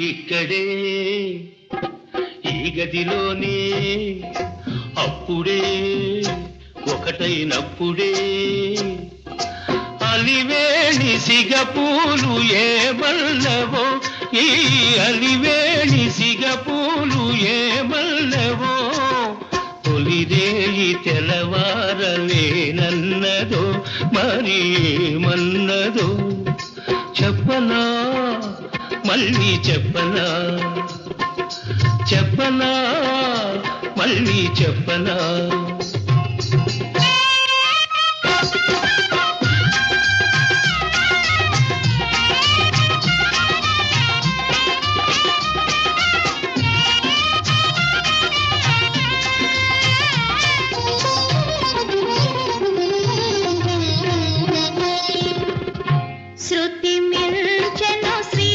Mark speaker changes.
Speaker 1: ఇక్కడే. ఈ గదిలోనే అప్పుడే ఒకటైనప్పుడే అలివేణి సిగపూలు ఏమల్లవో ఈ అలివేణి సిగపూలు ఏమల్లవో తొలిదేయి తెలవారలేనన్నదో మరి ఏమన్నదో చెప్పనా? మళ్ళీ చెప్పనా? చెప్పనా? మళ్ళీ చెప్పనా? శృతి మిల్చను శ్రీ